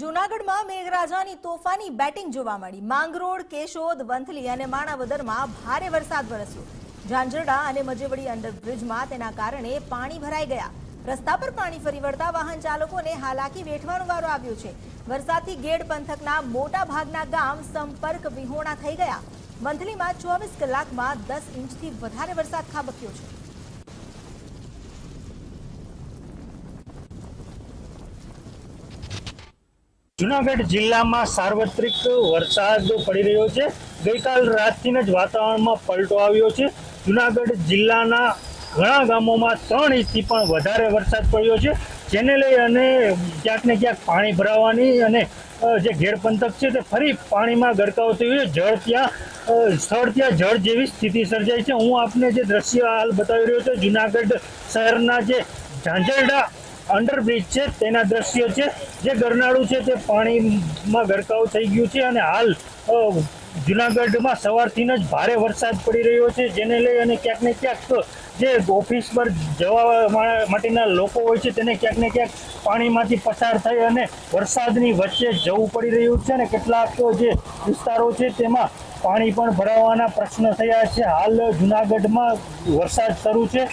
જૂનાગઢમાં મેઘરાજાની તોફાની બેટિંગ જોવા મળી. માંગરોળ, કેશોદ, વંથલી અને માણાવદરમાં ભારે વરસાદ વરસ્યો. ઝાંઝરડા અને મજેવડી અંડરબ્રિજમાં તેના કારણે પાણી ભરાઈ ગયા. રસ્તા પર પાણી ફરી વળતા વાહન ચાલકોને હાલાકી વેઠવાનો વારો આવ્યો છે. વરસાદથી ગેડ પંથકના મોટા ભાગના ગામ સંપર્ક વિહોણા થઈ ગયા. વંથલીમાં ચોવીસ કલાકમાં દસ ઇંચથી વધારે વરસાદ ખાબક્યો છે. જુનાગઢ જિલ્લામાં સાર્વત્રિક વરસાદ પડી રહ્યો છે. ગઈકાલ રાતથી જ વાતાવરણમાં પલટો આવ્યો છે. જુનાગઢ જિલ્લાના ઘણા ગામોમાં ત્રણ ઇંચથી પણ વધારે વરસાદ પડ્યો છે. જેને લઈ અને ક્યાંક ને ક્યાંક પાણી ભરાવાની અને જે ઘેર પંથક છે તે ફરી પાણીમાં ગરકાવ થયું છે. જળ ત્યાં સ્થળ ત્યાં જળ જેવી સ્થિતિ સર્જાઈ છે. હું આપને જે દ્રશ્ય હાલ બતાવી રહ્યો છું, જુનાગઢ શહેરના જે ઝાંઝરડા અંડરબ્રિજ છે, તેના દ્રશ્યો છે, જે ગરનાળું છે, તે પાણીમાં ગરકાવ થઈ ગયું છે અને હાલ જુનાગઢમાં સવારથી જ ભારે વરસાદ પડી રહ્યો છે. જેને લઈ અને ક્યાંક ને ક્યાંક જે ઓફિસ પર જવા માટેના લોકો હોય છે તેને ક્યાંક ને ક્યાંક પાણીમાંથી પસાર થઈ અને વરસાદની વચ્ચે જવું પડી રહ્યું છે અને કેટલાક જે વિસ્તારો છે તેમાં પાણી પણ ભરાવાના પ્રશ્ન થયા છે. હાલ જુનાગઢમાં વરસાદ શરૂ છે.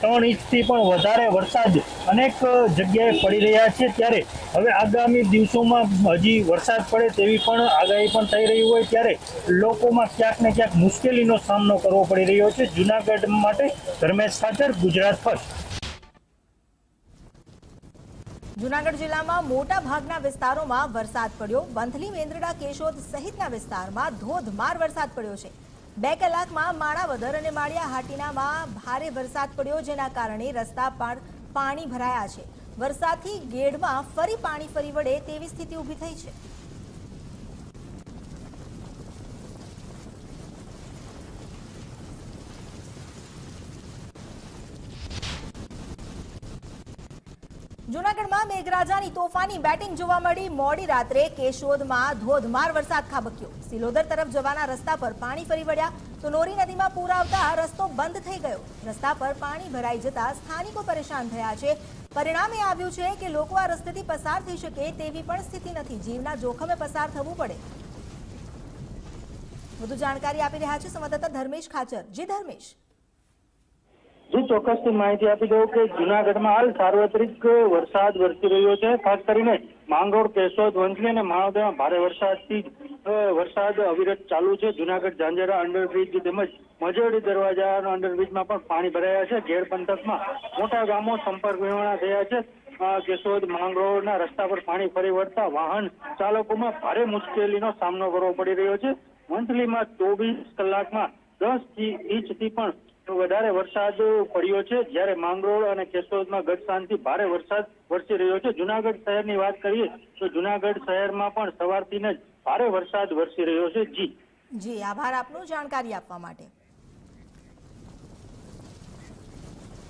ત્રણ ઇંચથી પણ વધારે વરસાદ અનેક જગ્યાએ પડી રહ્યા છે. ત્યારે હવે આગામી દિવસોમાં હજી વરસાદ પડે તેવી પણ આગાહી પણ થઈ રહી હોય ત્યારે લોકોમાં ક્યાંક ને ક્યાંક મુશ્કેલીનો સામનો કરવો પડી રહ્યો છે. જુનાગઢ માટે ધર્મેશ ખાચર, ગુજરાત ફર્સ્ટ. જુનાગઢ જિલ્લામાં મોટા ભાગના વિસ્તારોમાં વરસાદ પડ્યો. વંથલી મેંદરડા કેશોદ સહિતના વિસ્તારમાં ધોધમાર વરસાદ પડ્યો છે. બે કલાકમાં માણાવદર અને માળિયા હાટીનામાં ભારે વરસાદ પડ્યો, જેના કારણે રસ્તા પર પાણી ભરાયા છે. વરસાદથી ગેડમાં ફરી પાણી ફરી વળે તેવી સ્થિતિ ઊભી થઈ છે. જૂનાગઢમાં મેઘરાજાની તોફાની બેટિંગ જોવા મળી. મોડી રાત્રે કેશોદમાં ધોધમાર વરસાદ ખાબક્યો. સિલોદર તરફ જવાના રસ્તા પર પાણી ફરી વળ્યા તો નોરી નદીમાં પૂર આવતા રસ્તો બંધ થઈ ગયો. રસ્તા પર પાણી ભરાઈ જતા સ્થાનિકો પરેશાન થયા છે. પરિણામે આવ્યું છે કે લોકો આ રસ્તેથી પસાર થઈ શકે તેવી પણ સ્થિતિ નથી. જીવના જોખમે પસાર થવું પડે. વધુ જાણકારી આપી રહ્યા છે સંવાદદાતા ધર્મેશ ખાચર. જી ધર્મેશ. જી ચોક્કસથી માહિતી આપી દઉં કે જુનાગઢમાં હાલ સાર્વત્રિક વરસાદ વરસી રહ્યો છે. ખાસ કરીને માંગરોળ, કેશોદ, વંથલી અને માણોદમાં ભારે વરસાદથી વરસાદ અવિરત ચાલુ છે. જુનાગઢ, ઝાંઝરા અંડરબ્રિજ તેમજ મજોડી દરવાજાના અંડરબ્રિજમાં પણ પાણી ભરાયા છે. ઘેર પંથકમાં મોટા ગામો સંપર્ક વિહોણા થયા છે. કેશોદ, માંગરોળના રસ્તા પર પાણી ફરી વળતા વાહન ચાલકોમાં ભારે મુશ્કેલીનો સામનો કરવો પડી રહ્યો છે. વંથલીમાં ચોવીસ કલાકમાં દસ ઇંચથી પણ વધારે વરસાદ પડ્યો છે. જ્યારે માંગરોળ અને કેશોદમાં ગત સાંજથી ભારે વરસાદ વરસી રહ્યો છે. જુનાગઢ શહેરની વાત કરીએ તો જુનાગઢ શહેરમાં પણ સવારથી જ ભારે વરસાદ વરસી રહ્યો છે. જી. જી, આભાર આપનો જાણકારી આપવા માટે.